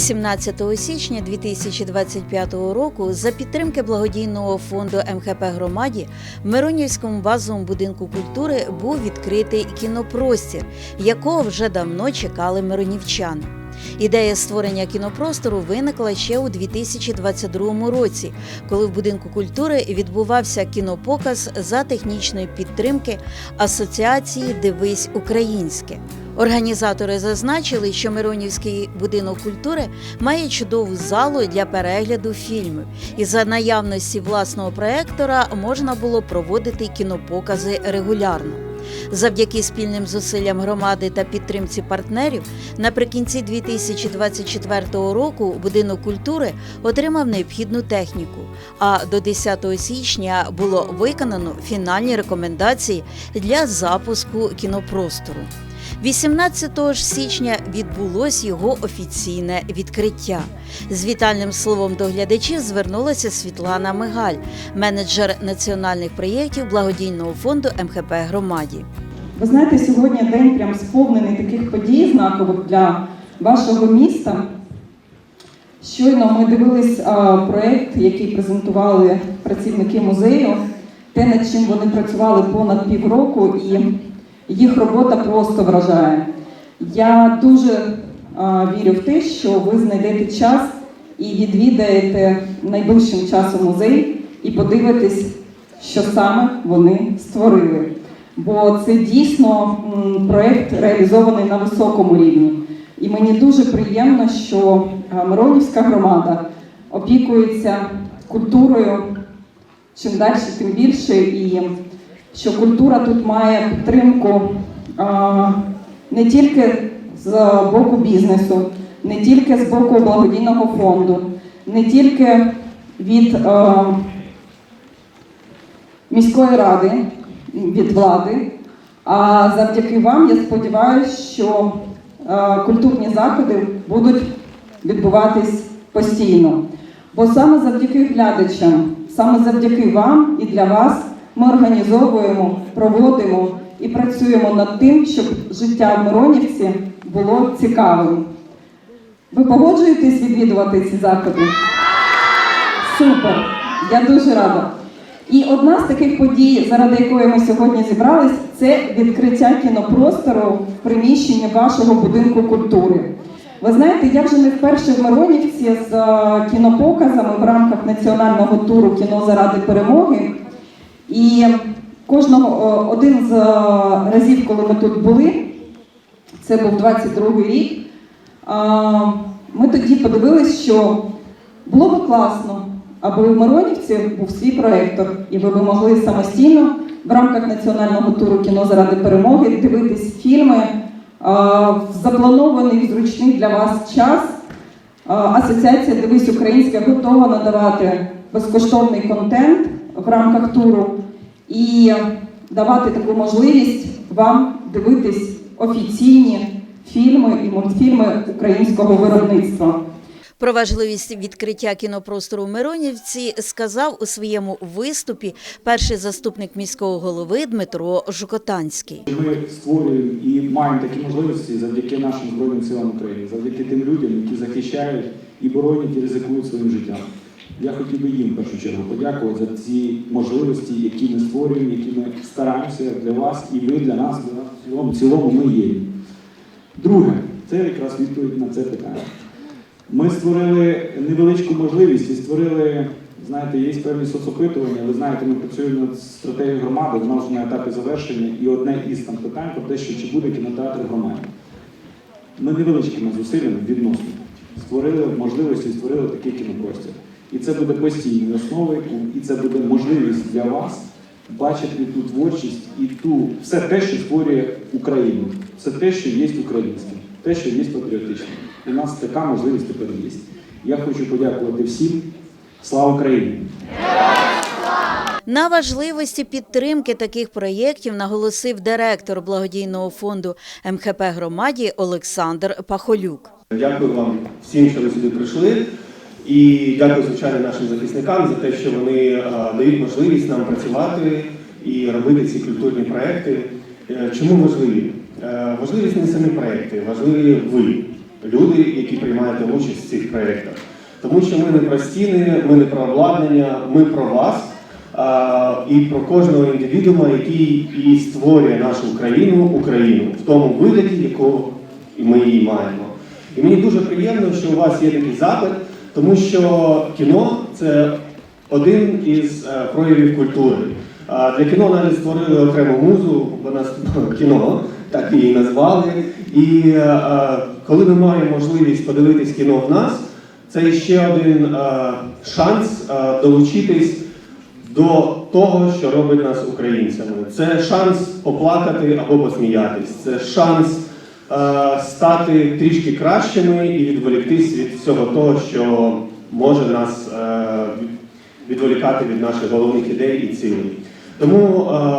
18 січня 2025 року за підтримки благодійного фонду МХП громаді в Миронівському базовому будинку культури був відкритий кінопростір, якого вже давно чекали миронівчани. Ідея створення кінопростору виникла ще у 2022 році, коли в будинку культури відбувався кінопоказ за технічної підтримки Асоціації Дивись Українське. Організатори зазначили, що Миронівський будинок культури має чудову залу для перегляду фільмів, і за наявності власного проектора можна було проводити кінопокази регулярно. Завдяки спільним зусиллям громади та підтримці партнерів, наприкінці 2024 року будинок культури отримав необхідну техніку. А до 10 січня було виконано фінальні рекомендації для запуску кінопростору. 18 ж січня відбулось його офіційне відкриття. З вітальним словом до глядачів звернулася Світлана Мигаль, менеджер національних проєктів благодійного фонду МХП громаді. Ви знаєте, сьогодні день прям сповнений таких подій знакових для вашого міста. Щойно ми дивились а, проєкт, який презентували працівники музею, те, над чим вони працювали понад півроку, і їх робота просто вражає. Я дуже вірю в те, що ви знайдете час і відвідаєте найближчим часом музей і подивитесь, що саме вони створили. Бо це дійсно м, проект реалізований на високому рівні. І мені дуже приємно, що Миронівська громада опікується культурою чим далі, тим більше, і що культура тут має підтримку не тільки з боку бізнесу, не тільки з боку благодійного фонду, не тільки від міської ради, від влади. А завдяки вам я сподіваюся, що культурні заходи будуть відбуватись постійно. Бо саме завдяки глядачам, саме завдяки вам і для вас ми організовуємо, проводимо і працюємо над тим, щоб життя в Миронівці було цікавим. Ви погоджуєтесь відвідувати ці заходи? Супер! Я дуже рада. І одна з таких подій, заради якої ми сьогодні зібрались, це відкриття кінопростору в приміщенні вашого будинку культури. Ви знаєте, я вже не вперше в Миронівці з е, кінопоказами в рамках національного туру Кіно заради перемоги. І кожного е, один з е, разів, коли ми тут були, це був 22 рік. Ми тоді подивились, що було б класно, аби в Миронівці був свій проєктор, і ви б могли самостійно в рамках національного туру кіно заради перемоги дивитись фільми в запланований зручний для вас час. Асоціація Дивись Українське готова надавати безкоштовний контент в рамках туру і давати таку можливість вам дивитись офіційні фільми і мультфільми українського виробництва. Про важливість відкриття кінопростору в Миронівці сказав у своєму виступі перший заступник міського голови Дмитро Жукотанський. Ми створюємо і маємо такі можливості завдяки нашим Збройним силам України, завдяки тим людям, які захищають і боронять і ризикують своїм життям. Я хотів би їм в першу чергу подякувати за ці можливості, які ми створюємо, які ми стараємося для вас і ви для нас, для нас в цілому, в цілому ми є. Друге, це якраз відповідь на це питання. Ми створили невеличку можливість і створили, знаєте, є певні соцопитування. Ви знаєте, ми працюємо над стратегією громади, вона вже на етапі завершення, і одне із там питань про те, що чи буде кінотеатр в громаді. Ми невеличкими зусиллями відносно створили можливості, створили такий кінопростір. І це буде постійною основою, і це буде можливість для вас бачити ту творчість і ту все те, що створює Україну, все те, що є українським, те, що є патріотичним. У нас така можливість тепер є. Я хочу подякувати всім. Слава Україні! На важливості підтримки таких проєктів наголосив директор благодійного фонду МХП громаді Олександр Пахолюк. Дякую вам всім, що ви сюди прийшли. І дякую, звичайно, нашим захисникам за те, що вони е, дають можливість нам працювати і робити ці культурні проекти. Е, Чому важливі? Е, Важливі не самі проекти, важливі ви. люди, які приймаєте участь в цих проєктах. Тому що ми не про стіни, ми не про обладнання, ми про вас і про кожного індивідуума, який і створює нашу країну, Україну в тому вигляді, якого ми її маємо. І мені дуже приємно, що у вас є такий запит, тому що кіно це один із е, проявів культури. Для кіно навіть створили окрему музу, вона кіно, так її назвали. І е, е, коли ми маємо можливість подивитись кіно в нас, це ще один шанс долучитись до того, що робить нас українцями. Це шанс поплакати або посміятись. Це шанс стати трішки кращими і відволіктись від всього того, що може нас е, відволікати від наших головних ідей і цілей. Тому е,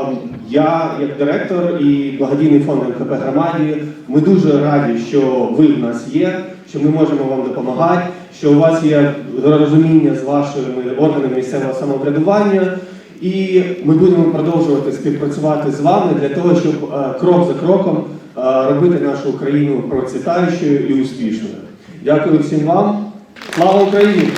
я, як директор і благодійний фонд МКП громаді, ми дуже раді, що ви в нас є, що ми можемо вам допомагати, що у вас є розуміння з вашими органами місцевого самоврядування. І ми будемо продовжувати співпрацювати з вами для того, щоб е, крок за кроком е, робити нашу Україну процвітаючою і успішною. Дякую всім вам. Слава Україні!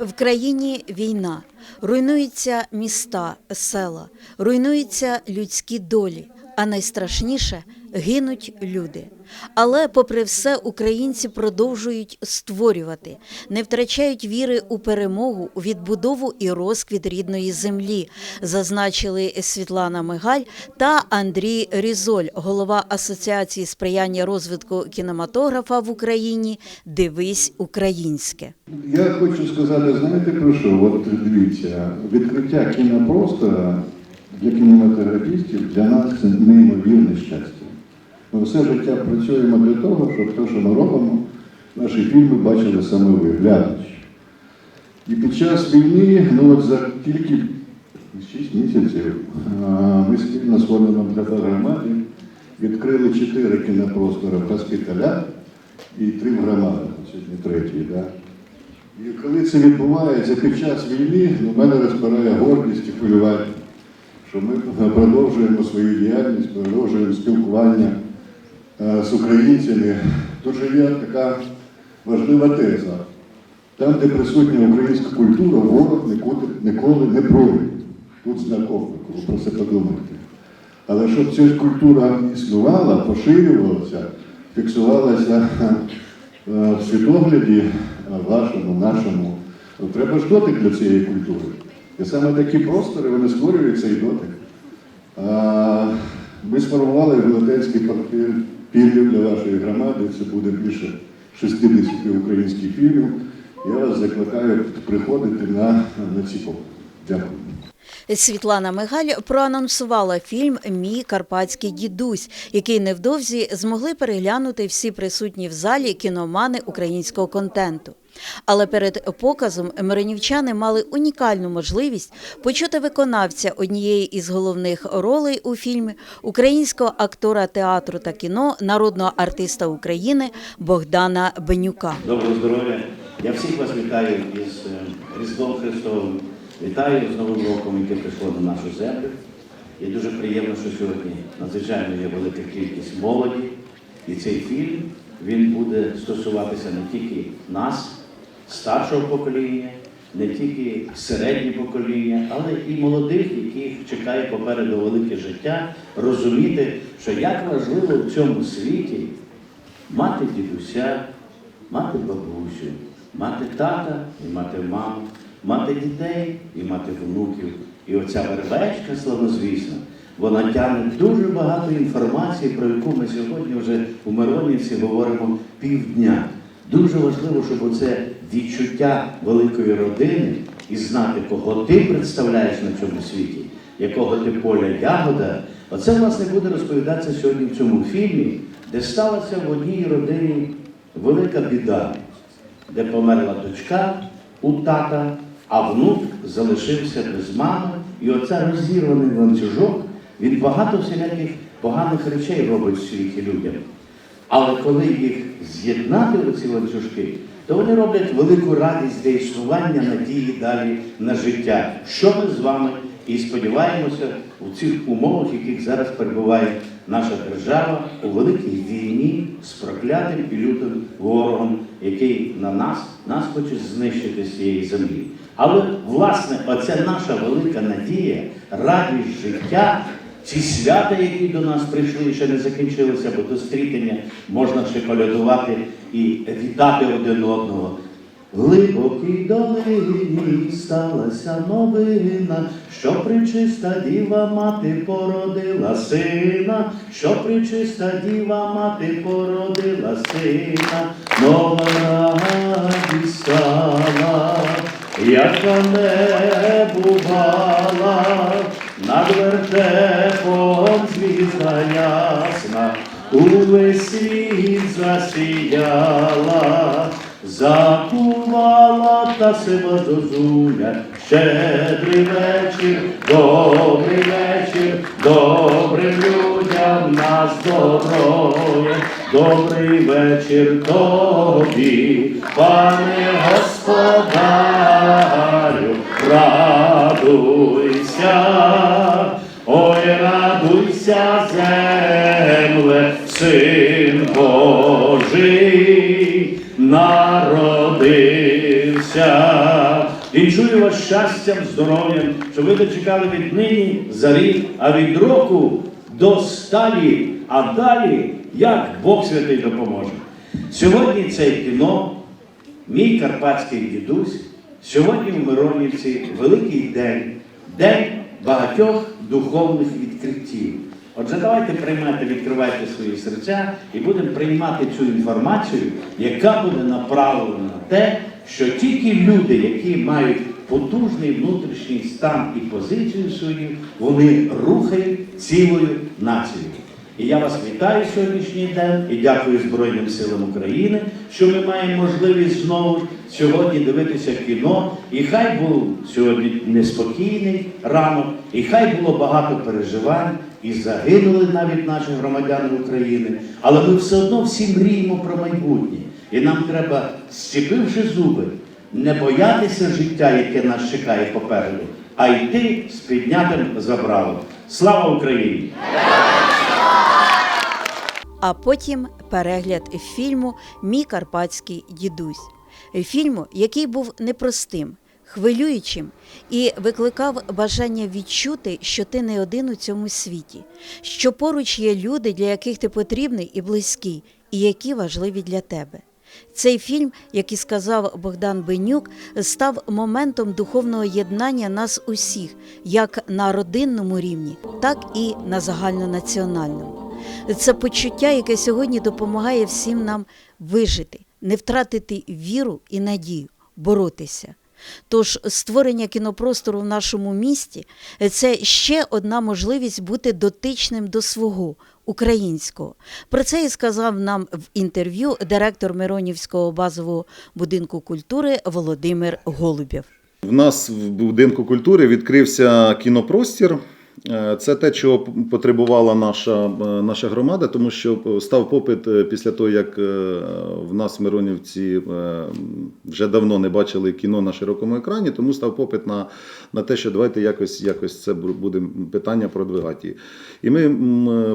В країні війна. Руйнуються міста, села, руйнуються людські долі, а найстрашніше гинуть люди. Але, попри все, українці продовжують створювати, не втрачають віри у перемогу, у відбудову і розквіт рідної землі, зазначили Світлана Мигаль та Андрій Різоль, голова Асоціації сприяння розвитку кінематографа в Україні Дивись українське. Я хочу сказати, знаєте про що? От дивіться, відкриття кінопростора для кінематографістів для нас це неймовірне щастя. Ми все життя працюємо для того, щоб те, що ми робимо, наші фільми бачили саме ви, глядачі. І під час війни, ну от за тільки 6 місяців, ми спільно з фондом МКП громаді відкрили чотири кінопростори в госпіталях і три в громадах, сьогодні третій. Да? І коли це відбувається під час війни, ну, мене розпирає гордість і хвилювання, що ми продовжуємо свою діяльність, продовжуємо спілкування з українцями. Тут є така важлива теза. Там, де присутня українська культура, ворог ніколи, ніколи не пройде. Тут знак оклику, ви про це подумайте. Але щоб ця культура існувала, поширювалася, фіксувалася е, в світогляді е, вашому, нашому, треба ж дотик для цієї культури. І саме такі простори вони створюють цей дотик. Ми сформували велетенський портфель фільмів для вашої громади. Це буде більше 60 українських фільмів. Я вас закликаю приходити на, на ці. Дякую. Світлана Мигаль проанонсувала фільм Мій карпатський дідусь, який невдовзі змогли переглянути всі присутні в залі кіномани українського контенту. Але перед показом миронівчани мали унікальну можливість почути виконавця однієї із головних ролей у фільмі українського актора театру та кіно, народного артиста України Богдана Бенюка. Доброго здоров'я. Я всіх вас вітаю із е, Різдвом Христовим. Вітаю з Новим роком, яке прийшло на нашу землю. І дуже приємно, що сьогодні надзвичайно є велика кількість молоді. І цей фільм він буде стосуватися не тільки нас, старшого покоління, не тільки середнє покоління, але і молодих, яких чекає попереду велике життя, розуміти, що як важливо в цьому світі мати дідуся, мати бабусю, мати тата і мати маму, мати дітей і мати внуків. І оця вербечка славнозвісна, вона тягне дуже багато інформації, про яку ми сьогодні вже у Миронівці говоримо півдня. Дуже важливо, щоб оце відчуття великої родини і знати, кого ти представляєш на цьому світі, якого ти поля ягода. Оце, власне, буде розповідатися сьогодні в цьому фільмі, де сталася в одній родині велика біда, де померла дочка у тата, а внук залишився без мами. І оце розірваний ланцюжок, він багато всіляких поганих речей робить в світі людям. Але коли їх з'єднати в ці ланцюжки, то вони роблять велику радість для існування, надії далі на життя. Що ми з вами І сподіваємося, у цих умовах, в яких зараз перебуває наша держава у великій війні з проклятим і лютим ворогом, який на нас, нас хоче знищити з цієї землі. Але власне, оця наша велика надія, радість життя, ці свята, які до нас прийшли ще не закінчилися, бо до стрітення можна ще колядувати і вітати один одного. Глибокій долині сталася новина, що причиста діва мати породила сина, що причиста діва мати породила сина, нова радість стала, яка не бувала, над вертепом звізда ясна, увесь світ засіяла. Закувала та сива зозуля, щедрий вечір, добрий вечір, добрим людям на здоров'я, добрий вечір тобі, пане господарю, радуйся, ой, радуйся, земле, син Божий. Народився. Вінчую вас щастям, здоров'ям, що ви дочекали від нині за рік, а від року до сталі, а далі як Бог святий допоможе. Сьогодні це кіно, мій карпатський дідусь, сьогодні в Миронівці великий день, день багатьох духовних відкриттів. Отже, давайте приймати, відкривайте свої серця і будемо приймати цю інформацію, яка буде направлена на те, що тільки люди, які мають потужний внутрішній стан і позицію свою, вони рухають цілою нацією. І я вас вітаю сьогоднішній день і дякую Збройним силам України, що ми маємо можливість знову сьогодні дивитися кіно. І хай був сьогодні неспокійний ранок, і хай було багато переживань, і загинули навіть наші громадяни України. Але ми все одно всі мріємо про майбутнє. І нам треба, зціпивши зуби, не боятися життя, яке нас чекає попереду, а йти з піднятим забралом. Слава Україні! а потім перегляд фільму Мій карпатський дідусь. Фільму, який був непростим, хвилюючим і викликав бажання відчути, що ти не один у цьому світі, що поруч є люди, для яких ти потрібний і близький, і які важливі для тебе. Цей фільм, як і сказав Богдан Бенюк, став моментом духовного єднання нас усіх, як на родинному рівні, так і на загальнонаціональному. Це почуття, яке сьогодні допомагає всім нам вижити, не втратити віру і надію, боротися. Тож створення кінопростору в нашому місті це ще одна можливість бути дотичним до свого українського. Про це і сказав нам в інтерв'ю директор Миронівського базового будинку культури Володимир Голубєв. В нас в будинку культури відкрився кінопростір. Е, Це те, чого потребувала наша, е, наша громада, тому що став попит е, після того, як е, в нас Миронівці е, вже давно не бачили кіно на широкому екрані, тому став попит на, на те, що давайте якось, якось це буде питання продвигати. І ми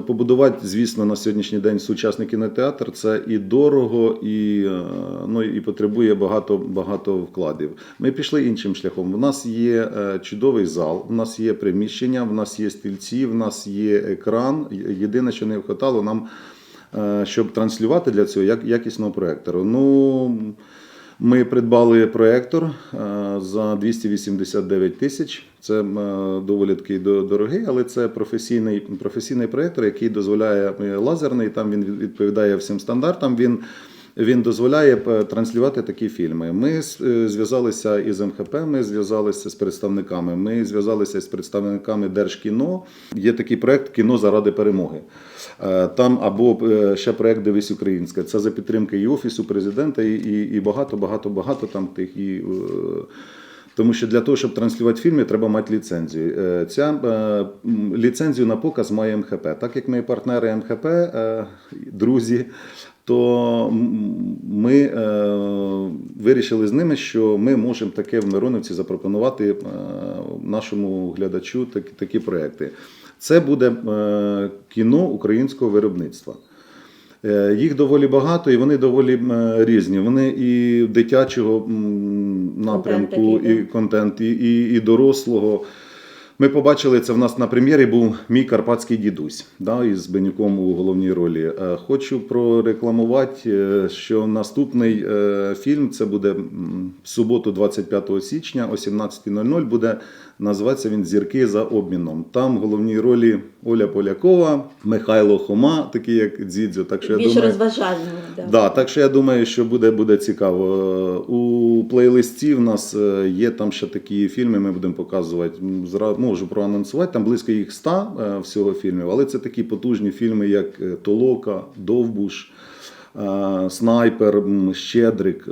побудувати, звісно, на сьогоднішній день сучасний кінотеатр це і дорого, і, е, ну, і потребує багато, багато вкладів. Ми пішли іншим шляхом. У нас є е, чудовий зал, у нас є приміщення, в нас є стільці, в нас є екран. Єдине, що не вхватало нам, е, щоб транслювати для цього як, якісного проектору. Ну, ми придбали проектор е, за 289 тисяч. Це е, доволі такий дорогий, але це професійний, професійний проектор, який дозволяє лазерний. Там він відповідає всім стандартам. Він він дозволяє е, транслювати такі фільми. Ми е, зв'язалися із МХП, ми зв'язалися з представниками. Ми зв'язалися з представниками Держкіно. Є такий проект Кіно заради перемоги. Е, Там або ще проект Дивись українське. Це за підтримки і офісу президента, і, і, багато, багато, багато там тих і. Тому що для того, щоб транслювати фільми, треба мати ліцензію. Ця ліцензію на показ має МХП. Так як ми партнери МХП, друзі, то ми е, вирішили з ними, що ми можемо таке в Миронівці запропонувати е, нашому глядачу такі, такі проекти. Це буде е, кіно українського виробництва. Е, Їх доволі багато і вони доволі різні. Вони і дитячого напрямку, такий, і контент, і, і, і дорослого. Ми побачили це в нас на прем'єрі. Був мій карпатський дідусь да, із Бенюком у головній ролі. Е, Хочу прорекламувати, е, що наступний е, фільм це буде в суботу, 25 січня о 17.00. Буде називатися він Зірки за обміном. Там в головній ролі Оля Полякова, Михайло Хома, такий як Дзідзьо. Так що я Більш думаю, розважального. Да. Да, так що я думаю, що буде, буде цікаво. У плейлисті в нас е, є там ще такі фільми, ми будемо показувати. Можу проанонсувати, там близько їх ста е, всього фільмів, але це такі потужні фільми, як е, Толока, Довбуш. Е, Снайпер, Щедрик, е,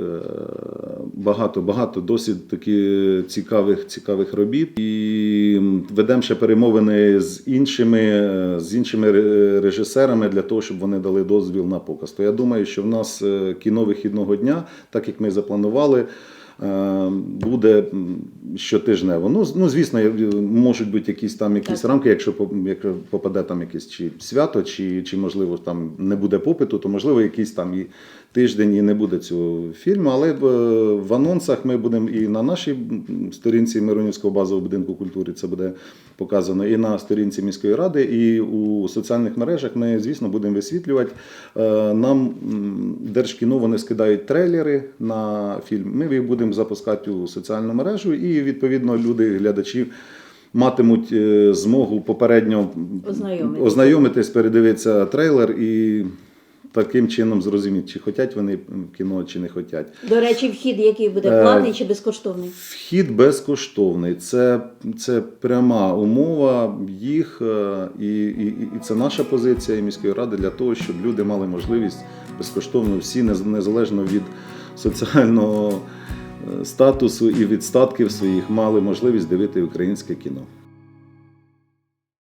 багато, багато досить таки цікавих, цікавих робіт. І ведемо ще перемовини з іншими, е, з іншими ре- режисерами для того, щоб вони дали дозвіл на показ. То я думаю, що в нас е, кіно вихідного дня, так як ми запланували. Е, Буде щотижнево. Ну, ну звісно, можуть бути якісь там якісь Так. рамки, якщо якщо попаде там якесь чи свято, чи, чи можливо там не буде попиту, то можливо якісь там і тиждень і не буде цього фільму. Але в, в анонсах ми будемо і на нашій сторінці Миронівського базового будинку культури це буде показано, і на сторінці міської ради, і у соціальних мережах ми, звісно, будемо висвітлювати. Е, Нам Держкіно вони скидають трейлери на фільм. Ми їх будемо запускати у соціальну мережу, і відповідно люди, глядачі. Матимуть е, змогу попередньо Ознайомитись. ознайомитись, передивитися трейлер і таким чином зрозуміти, чи хочуть вони кіно, чи не хочуть. До речі, вхід який буде Е, платний чи безкоштовний? Вхід безкоштовний. Це, це пряма умова їх, е, і, і, і це наша позиція і міської ради для того, щоб люди мали можливість безкоштовно всі, нез- незалежно від соціального е, статусу і від статків своїх, мали можливість дивити українське кіно.